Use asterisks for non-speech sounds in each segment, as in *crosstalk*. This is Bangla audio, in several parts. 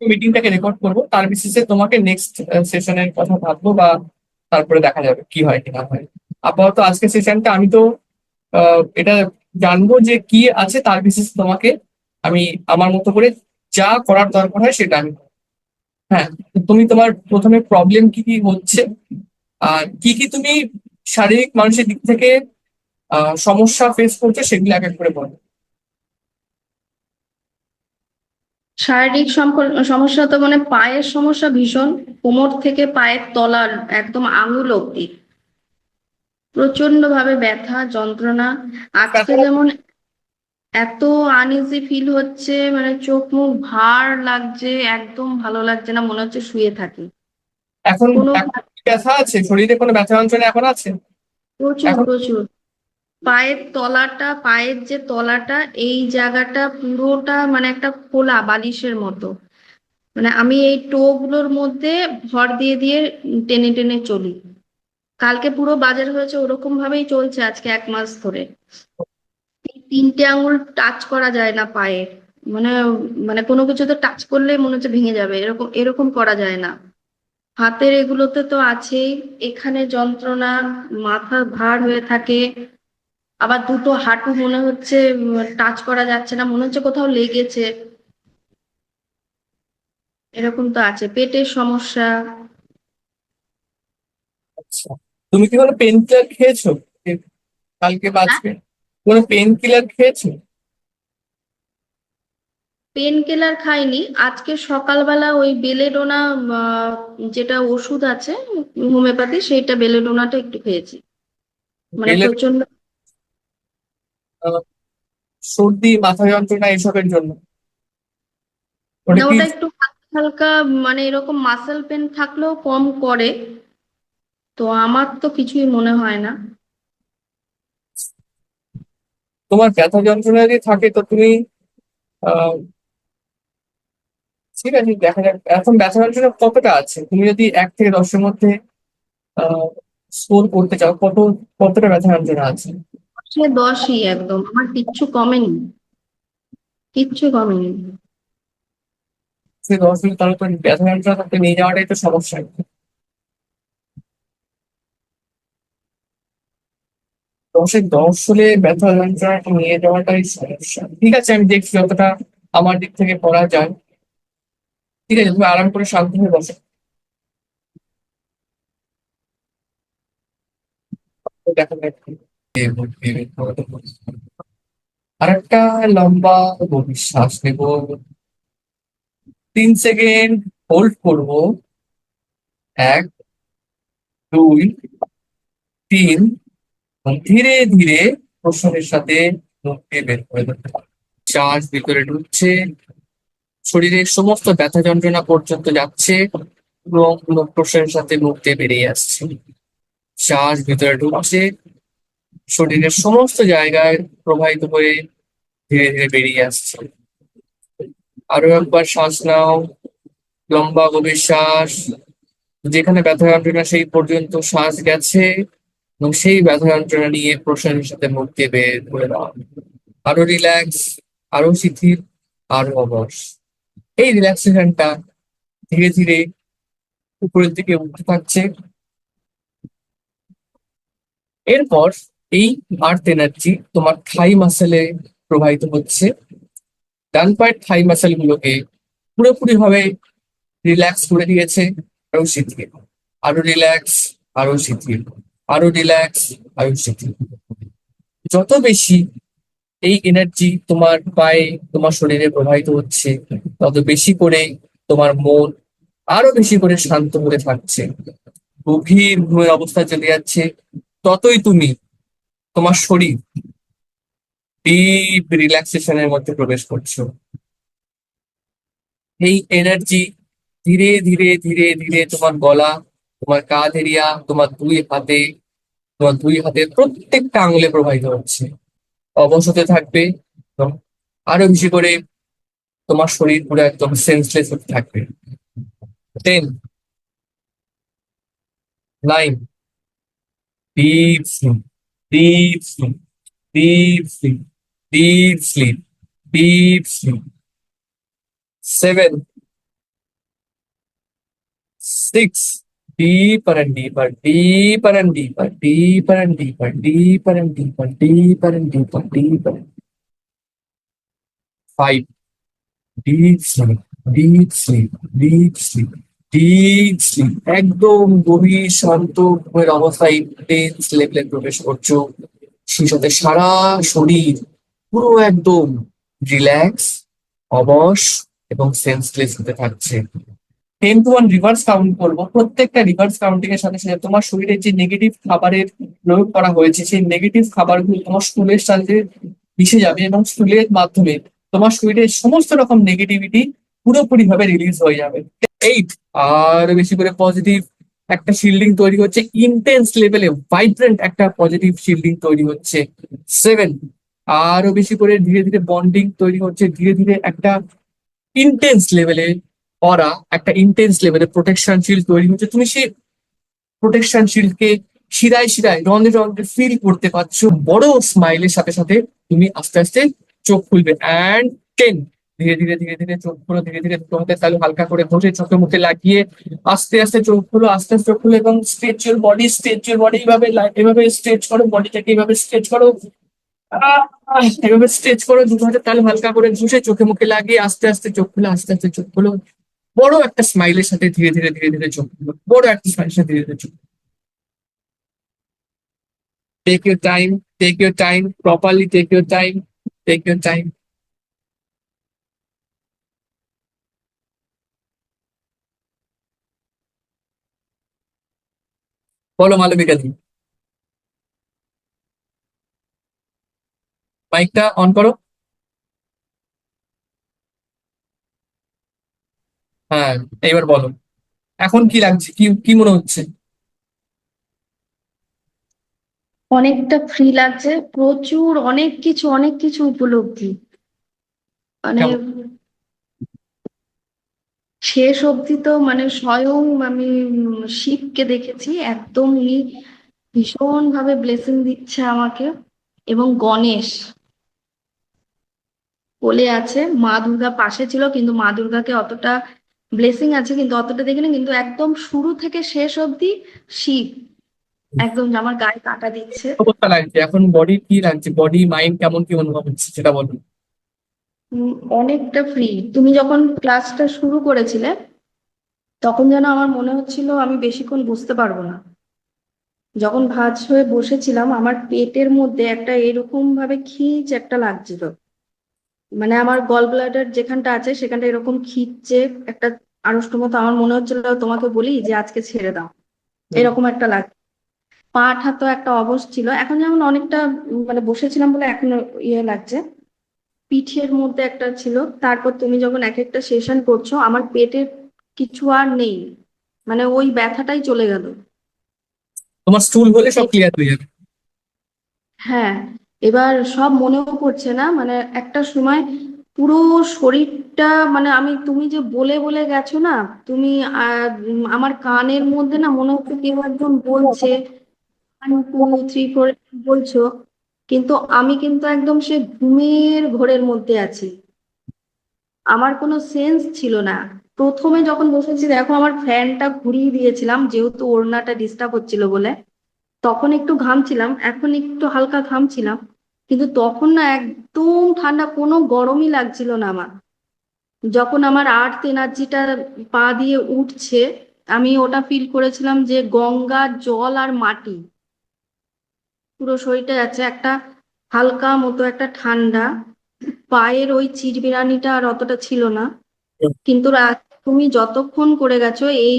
মিটিংটাকে রেকর্ড করব, তার বেসিসে তোমাকে নেক্সট সেশনের কথা ভাববো বা তারপরে দেখা যাবে কি হয় কি না হয়। আপাতত আজকের সেশনটা আমি তো এটা জানব যে কি আছে তার বেসিসে তোমাকে আমি আমার মতো করে যা করার দরকার হয় সেটা আমি। হ্যাঁ তুমি তোমার প্রথমে প্রবলেম কি কি হচ্ছে? আর কি কি তুমি শারীরিক, মানসিক দিক থেকে সমস্যা ফেস করছ সেগুলো এক এক করে বলো। শারীরিক সমস্যা তো মানে পায়ের সমস্যা ভীষণ। কোমর থেকে পায়ের তলার একদম আঙুল অব্দি প্রচণ্ড ভাবে ব্যথা যন্ত্রণা। আজকে যেমন এত আনইজি ফিল হচ্ছে মানে চোখ মুখ ভার লাগছে একদম ভালো লাগছে না মনে হচ্ছে শুয়ে থাকি। এখন কোনো ব্যথা আছে? শরীরে কোনো ব্যথা যন্ত্রণা এখন আছে? প্রচুর প্রচুর। পায়ের তলাটা, পায়ের যে তলাটা, এই জায়গাটা পুরোটা মানে একটা খোলা বালিশের মতো। মানে আমি এই টো গুলোর মধ্যে ভর দিয়ে দিয়ে টেনে টেনে চলি। কালকে পুরো বাজার হয়েছে ওরকম ভাবেই চলছে আজকে এক মাস ধরে। তিনটে আঙুল টাচ করা যায় না পায়ের মানে মানে কোনো কিছুতে টাচ করলে মনে হচ্ছে ভেঙে যাবে। এরকম এরকম করা যায় না। হাতের এগুলোতে তো আছেই। এখানে যন্ত্রণা, মাথা ভার হয়ে থাকে। আবার দুটো হাঁটু মনে হচ্ছে টাচ করা যাচ্ছে না মনে হচ্ছে কোথাও লেগেছে। এরকম তো আছে পেটের সমস্যা। আচ্ছা তুমি কি কোনো পেন কিলার খেয়েছো? কালকে বাঁচবে কোনো পেন কিলার খেয়েছো? পেন কিলার খাইনি। আজকে সকালবেলা ওই বেলেডোনা যেটা ওষুধ আছে হোমিওপ্যাথি সেইটা বেলেডোনাটা একটু খেয়েছি। মানে প্রচণ্ড সর্দি মাথা যন্ত্রণা এসবের জন্য। ওটা ওটা একটু হালকা মানে এরকম মাসেল পেন থাকলেও কম করে। তো আমার তো কিছুই মনে হয় না। তোমার ব্যথা যন্ত্রণা যদি থাকে তো তুমি আহ ঠিক আছে দেখা যাক। এখন ব্যথা যন্ত্রণা কতটা আছে? তুমি যদি এক থেকে দশের মধ্যে আহ স্কোর করতে চাও কত কতটা ব্যথা যন্ত্রণা আছে? সে দশই একদম। আমার কিচ্ছু কমেনি। কিচ্ছু কমেনি। সে দশ দিন তাহলে তো ব্যথা যন্ত্রণা নিয়ে যাওয়াটাই তো সমস্যা। দশে দশ হলে ব্যথা যন্ত্রণাটা নিয়ে যাওয়াটাই সমস্যা। ঠিক আছে, আমি দেখছি যতটা আমার দিক থেকে করা যায়। ঠিক আছে, তুমি আরাম করে শান্ত হয়ে বসো। দেখা যাক। আর একটা লম্বা নিঃশ্বাস নেব। তিন সেকেন্ড হোল্ড করব। এক, দুই, তিন। ধীরে ধীরে প্রশ্নের সাথে মুখকে বের করে হবে শ্বাস ভিতরে ঢুকছে। শরীরের সমস্ত ব্যথা যন্ত্রণা পর্যন্ত যাচ্ছে এবং প্রশ্নের সাথে মুখ বেরিয়ে আসছে। শ্বাস ভিতরে ঢুকছে। শরীরের সমস্ত জায়গায় প্রবাহিত হয়ে ধীরে ধীরে বেরিয়ে আসছে। আরও একবার শ্বাস নাও, লম্বা গভীর শ্বাস। যেখানে ব্যথা যন্ত্রণা সেই পর্যন্ত শ্বাস গেছে এবং সেই ব্যথা যন্ত্রণা নিয়ে প্রশ্নের সাথে দিয়ে বের করে দাও। আরও রিল্যাক্স আরও শিথিল, আরও অবশ। এই রিল্যাক্সেশনটা ধীরে ধীরে উপরের দিকে উঠতে থাকছে। এরপর এই আর্থ এনার্জি তোমার থাই মাসেলে প্রবাহিত হচ্ছে। ডান পায়ের থাই মাসেল গুলোকে পুরোপুরি ভাবে রিল্যাক্স করে দিয়েছে আরও শিথিল। আরও রিল্যাক্স আরও শিথিল। আরও রিল্যাক্স আরও শিথিল। যত বেশি এই এনার্জি তোমার পায়ে, তোমার শরীরে প্রবাহিত হচ্ছে, তত বেশি করে তোমার মন আরও বেশি করে শান্ত হয়ে থাকছে। গভীর ঘুমের অবস্থা চলে যাচ্ছে। ততই তুমি তোমার শরীর ডিপ রিল্যাক্সেশনের মধ্যে প্রবেশ করছ। এই এনার্জি ধীরে ধীরে ধীরে ধীরে তোমার গলা, তোমার কাঁধ এরিয়া তোমার দুই হাতে, তোমার দুই হাতে প্রত্যেকটা আঙুলে প্রবাহিত হচ্ছে। অবসতে থাকবে আরও বেশি করে তোমার শরীর পুরো একদম সেন্সলেস হতে থাকবে। Ten nine deep deep sleep, deep sleep, deep sleep, deep sleep. Seven, six, deeper and deeper, deeper and deeper, deeper and deeper, deeper and deeper, deeper and deeper, deeper. Five, deep sleep, deep sleep, deep sleep. একদম গভীর শান্ত ঘুমের অবস্থায় ইন্টেন্স লেভেলে প্রবেশ করছ। সেই সাথে সারা শরীর পুরো একদম রিল্যাক্স অবশ এবং সেন্সলেস হতে থাকছে। Ten two one reverse count করব। প্রত্যেকটা রিভার্স কাউন্টিং এর সাথে সাথে তোমার শরীরে যে নেগেটিভ খাবারের প্রয়োগ করা হয়েছে, সেই নেগেটিভ খাবারগুলো তোমার স্টুলের সাথে মিশে যাবে এবং স্টুলের মাধ্যমে তোমার শরীরের সমস্ত রকম নেগেটিভিটি পুরোপুরি ভাবে রিলিজ হয়ে যাবে। এইট আর বেশি করে পজিটিভ একটা শিল্ডিং তৈরি হচ্ছে ইন্টেন্স লেভেলে ভাইব্রেন্ট একটা পজিটিভ শিল্ডিং তৈরি হচ্ছে সেভেন আরও বেশি করে ধীরে ধীরে বন্ডিং তৈরি হচ্ছে, ধীরে ধীরে একটা ইন্টেন্স লেভেলে অরা একটা ইন্টেন্স লেভেলে প্রোটেকশন শিল্ড তৈরি হচ্ছে। তুমি সেই প্রোটেকশন শিল্ডকে শিরায় শিরায় রন্ধে রন্ধে ফিল করতে পারছ, বড় স্মাইলের সাথে সাথে তুমি আস্তে আস্তে চোখ খুলবে। অ্যান্ড টেন ধীরে ধীরে ধীরে ধীরে চোখ খুলো, ধীরে ধীরে দুটো হাতের তালু হালকা করে ঘষে চোখে মুখে লাগিয়ে আস্তে আস্তে চোখ খুলো, আস্তে আস্তে চোখ খুলো এবং stretch your body stretch your body এইভাবে লা- এভাবে স্ট্রেচ করো বডিটাকে এইভাবে স্ট্রেচ করো। এভাবে স্ট্রেচ করো দুটো হাতের তালু হালকা করে ঘষে চোখে মুখে লাগিয়ে আস্তে আস্তে চোখ খুলো, আস্তে আস্তে চোখ খুলো। বড় একটা স্মাইলের সাথে ধীরে ধীরে ধীরে ধীরে চোখ খুলো। বড় একটা স্মাইলের সাথে ধীরে ধীরে চোখ take your time take your time properly take your time take your time বলো মালবিকা দি মাইকটা অন করো। হ্যাঁ এইবার বলো। এখন কি লাগছে? কি কি মনে হচ্ছে? অনেকটা ফ্রি লাগছে। প্রচুর অনেক কিছু অনেক কিছু উপলব্ধি। মানে? শেষ অবধি তো মানে স্বয়ং আমি শিবকে দেখেছি একদম উনি ভীষণ ভাবে ব্লেসিং দিচ্ছে আমাকে এবং গণেশ কোলে আছে। মা দুর্গা পাশে ছিল কিন্তু মা দুর্গাকে অতটা ব্লেসিং আছে কিন্তু অতটা দেখিনি কিন্তু একদম শুরু থেকে শেষ অবধি শিব একদম আমার গায়ে কাটা দিচ্ছে। অবস্থা লাগছে? এখন বডি কি লাগছে? বডি মাইন্ড কেমন কি অনুভব হচ্ছে? সেটা বলো উম, অনেকটা ফ্রি তুমি যখন ক্লাসটা শুরু করেছিলে তখন যেন আমার মনে হচ্ছিল আমি বেশিক্ষণ বুঝতে পারব না। যখন ভাঁজ হয়ে বসেছিলাম আমার পেটের মধ্যে একটা এরকম ভাবে খিঁচ একটা লাগছিল। মানে আমার গল ব্লাডার যেখানটা আছে সেখানটা এরকম খিঁচছে একটা আড়ষ্ট মতো আমার মনে হচ্ছিল তোমাকে বলি যে আজকে ছেড়ে দাও। এরকম একটা লাগ পাটা তো একটা অবশ ছিল। এখন যেমন অনেকটা মানে বসেছিলাম বলে এখন ইয়ে লাগছে। পিঠের মধ্যে একটা ছিল তারপর তুমি যখন এক একটা সেশন করছ আমার পেটের কিছু আর নেই। মানে ওই ব্যথাটাই চলে গেল। তোমার স্টুল হলে সব ক্লিয়ার হয়ে যাবে। হ্যাঁ এবার সব মনেও পড়ছে না। মানে একটা সময় পুরো শরীরটা মানে আমি তুমি যে বলে বলে গেছো না তুমি আমার কানের মধ্যে না মনে হচ্ছে কেউ একজন বলছে। ওয়ান টু থ্রি ফোর বলছো। কিন্তু আমি কিন্তু একদম সে ঘুমের ঘোরের মধ্যে আছি। আমার কোনো সেন্স ছিল না। প্রথমে যখন বসেছি, দেখো আমার ফ্যানটা ঘুরিয়ে দিয়েছিলাম, যেহেতু ওড়নাটা ডিস্টার্ব হচ্ছিল বলে। তখন একটু ঘামছিলাম, এখন একটু হালকা ঘামছিলাম। কিন্তু তখন না একদম ঠান্ডা, কোনো গরমই লাগছিল না আমার। যখন আমার আর্থ এনার্জিটা পা দিয়ে উঠছে, আমি ওটা ফিল করেছিলাম যে গঙ্গা, জল আর মাটি। পুরো শরীরটা যাচ্ছে একটা হালকা মতো একটা ঠান্ডা। পায়ের ওই চিরবিরানিটা আর অতটা ছিল না। কিন্তু তুমি যতক্ষণ করে গেছো এই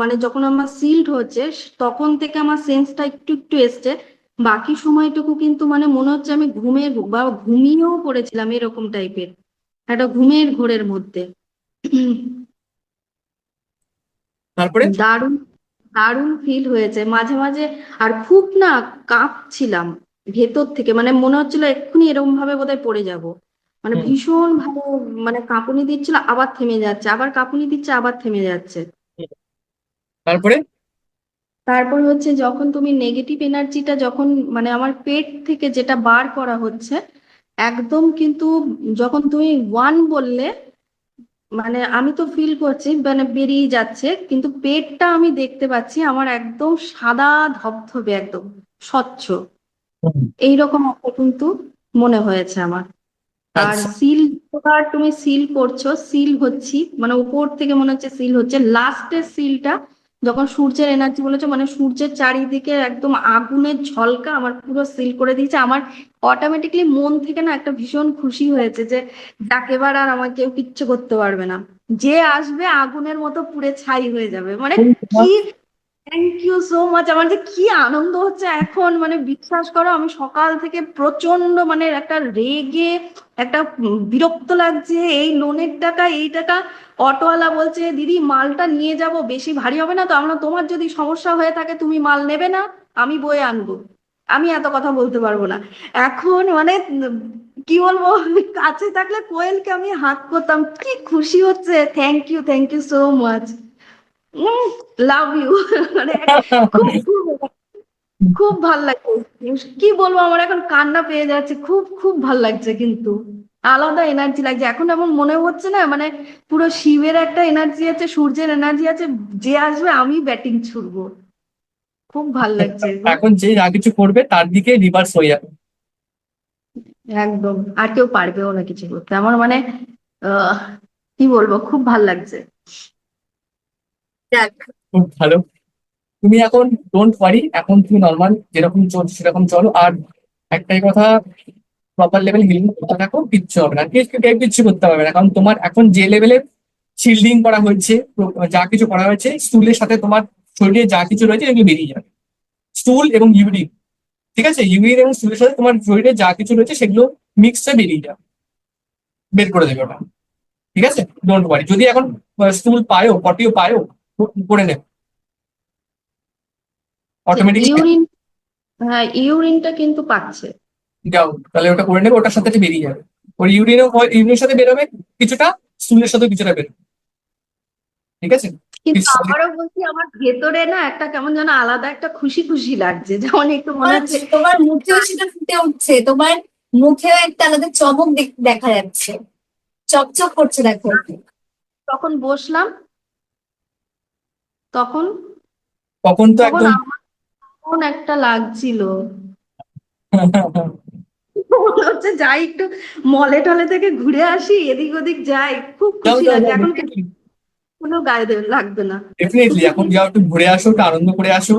মানে যখন আমার সিল্ড হচ্ছে তখন থেকে আমার সেন্সটা একটু একটু এসছে। বাকি সময়টুকু কিন্তু মানে মনে হচ্ছে আমি ঘুমের বা ঘুমিয়েও পড়েছিলাম এরকম টাইপের একটা ঘুমের ঘোরের মধ্যে। তারপরে? দারুণ। দারুণ ফিল হয়েছে। মাঝে মাঝে আর খুব না কাঁপছিলাম ভেতর থেকে। মানে মনে হচ্ছিল এক্ষুনি এরকম ভাবে বোধহয় পড়ে যাব। মানে ভীষণ ভালো মানে কাঁপুনি দিচ্ছিল আবার থেমে যাচ্ছে। আবার কাঁপুনি দিচ্ছে আবার থেমে যাচ্ছে। তারপরে? তারপর হচ্ছে যখন তুমি নেগেটিভ এনার্জিটা যখন মানে আমার পেট থেকে যেটা বার করা হচ্ছে একদম কিন্তু যখন তুমি ওয়ান বললে মানে আমি তো ফিল করছি মানে বেরিয়ে যাচ্ছে কিন্তু পেটটা আমি দেখতে পাচ্ছি আমার একদম সাদা ধবধবে একদম স্বচ্ছ। এইরকম একটা কিন্তু মনে হয়েছে আমার। আর আচ্ছা। সিল তুমি সিল করছ সিল হচ্ছি মানে উপর থেকে মনে হচ্ছে সিল হচ্ছে লাস্টের সিলটা যখন সূর্যের এনার্জি বলেছে মানে সূর্যের চারিদিকে একদম আগুনের ঝলকা আমার পুরো সিল করে দিয়েছে। আমার অটোমেটিকলি মন থেকে না একটা ভীষণ খুশি হয়েছে যে যাকে এবার আর আমার কেউ কিচ্ছু করতে পারবে না। যে আসবে আগুনের মতো পুড়ে ছাই হয়ে যাবে। মানে কি থ্যাংক ইউ সো মাচ আমার যে কি আনন্দ হচ্ছে এখন মানে বিশ্বাস করো, আমি সকাল থেকে প্রচণ্ড মানে একটা রেগে, একটা বিরক্ত লাগছে। এই লোনের টাকা, এই টাকা অটোওয়ালা বলছে, দিদি, মালটা নিয়ে যাব, বেশি ভারী হবে না তো। আমরা তোমার যদি সমস্যা হয়ে থাকে, তুমি মাল নেবে না, আমি বয়ে আনব। আমি এত কথা বলতে পারব না। এখন মানে কি বলব, কাছে থাকলে কোয়েলকে আমি হাত করতাম। কি খুশি হচ্ছে। Thank you thank you so much love you *laughs* মানে *laughs* খুব খুব ভালো লাগছে। কি বলব আমার এখন কান্না পেয়ে যাচ্ছে। খুব খুব ভালো লাগছে কিন্তু। আলাদা এনার্জি লাগছে। এখন এমন মনে হচ্ছে না মানে পুরো শিবের একটা এনার্জি আছে সূর্যের এনার্জি আছে যে আসবে আমি ব্যাটিং ছুড়বো। খুব ভালো লাগছে। এখন যে যা কিছু করবে তার দিকে রিভার্স হয়ে যাবে। একদম। আর কেউ পারবেও না কিছু করতে। আমার মানে আহ কি বলব খুব ভালো লাগছে। খুব ভালো। তুমি এখন ডোন্ট ওয়ারি এখন তুমি নর্মাল যেরকম চলছে সেরকম চলো। আর একটাই কথা প্রপার লেভেল হিলিং করতে থাকো, কিচ্ছু হবে না। কিচ্ছু করতে পারবে না। কারণ তোমার এখন যে লেভেলে শিল্ডিং করা হয়েছে, যা কিছু করা হয়েছে স্টুলের সাথে তোমার শরীরে যা কিছু রয়েছে, এগুলো বেরিয়ে যাবে। স্টুল এবং ইউরিন ঠিক আছে? ইউরিন এবং স্টুলের সাথে তোমার শরীরে যা কিছু রয়েছে, সেগুলো মিক্স হয়ে বেরিয়ে যাবে। বের করে দেবে ওটা। ঠিক আছে? ডোন্ট ওয়ারি যদি এখন স্টুল পায়ও পটিও পায়ও করে নেবে অটোমেটিক ইউরিন হ্যাঁ ইউরিনটা কিন্তু পাচ্ছে। যাও তাহলে ওটা করে নেবে ওটার সাথে বেরিয়ে যাবে। ওর ইউরিনও ইউরিনের সাথে বেরোবে কিছুটা স্টুলের সাথে কিছুটা বেরোবে। ঠিক আছে? কিন্তু আবারও বলছি আমার ভেতরে না একটা কেমন যেন আলাদা একটা খুশি খুশি লাগছে যেমন একটু মনে হচ্ছে তোমার মুখেও সেটা ফুটে উঠছে তোমার মুখেও একটা আলাদা চমক দেখ- দেখা যাচ্ছে। চকচক করছে দেখো। তখন বসলাম তখন? তখন তো একদম আমার একটা লাগছিল। *laughs* মনে হচ্ছে যাই একটু মলে টলে থেকে ঘুরে আসি এদিক ওদিক যাই। খুব খুশি লাগে লাগছে এখন কোনো গায়ে লাগবে না। ডেফিনেটলি এখন যাও একটু ঘুরে আসো একটু আনন্দ করে আসো।